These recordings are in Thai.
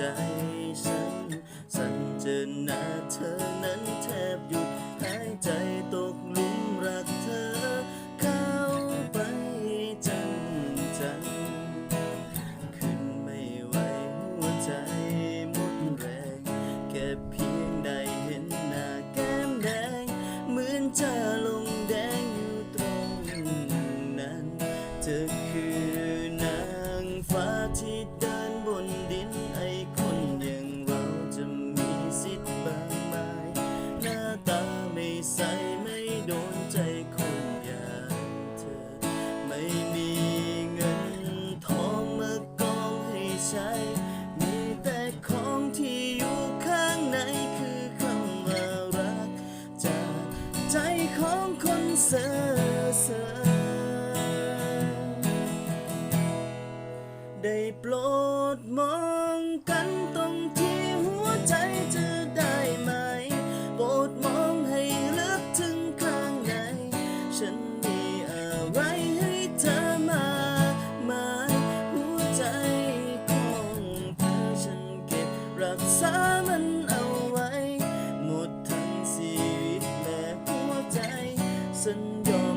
ใจฉัน สั่นเจอหน้าเธอนั้นแทบหยุดหายใจตกหลุมรักเธอ เข้าไปจังจังขึ้นไม่ไหวหัวใจหมดแรง แค่เพียงได้เห็นหน้าแก้มแดง เหมือนจะลงแดงอยู่ตรงนั้น เธอคือนางฟ้าที่เดินบนดิ ก็บรักษามันเอาไว้ หมดทั้งชีวิตและหัวใจฉันยอ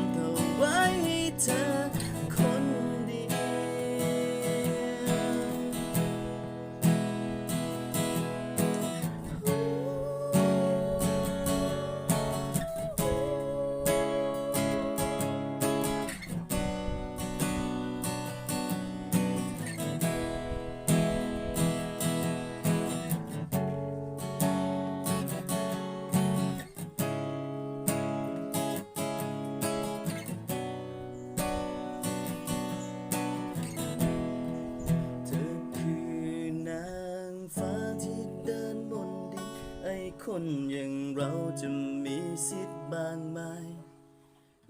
คนอย่างเราจะมีสิทธิ์บางไหม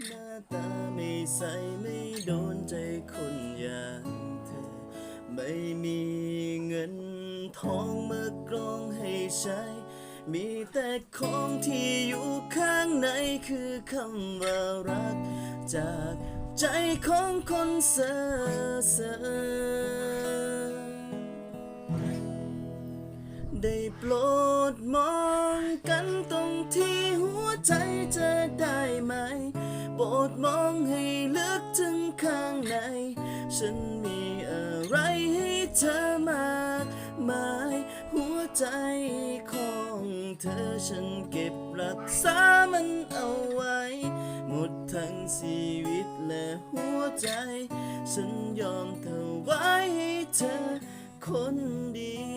หน้าตาไม่ใสไม่โดนใจคนอย่างเธอ ไม่มีเงินทองมากรองให้ใช้ มีแต่ของที่อยู่ข้างในคือคำว่ารัก จากใจของคนเซ่อเซ่อ ได้โปรดมองกันตรงที่หัวใจจะได้ไหม โปรดมองให้ลึกถึงข้างใน ฉันมีอะไรให้เธอมากมาย หัวใจของเธอฉันเก็บรักษามันเอาไว้ หมดทั้งชีวิตและหัวใจ ฉันยอมเธอไว้ให้เธอคนเดียว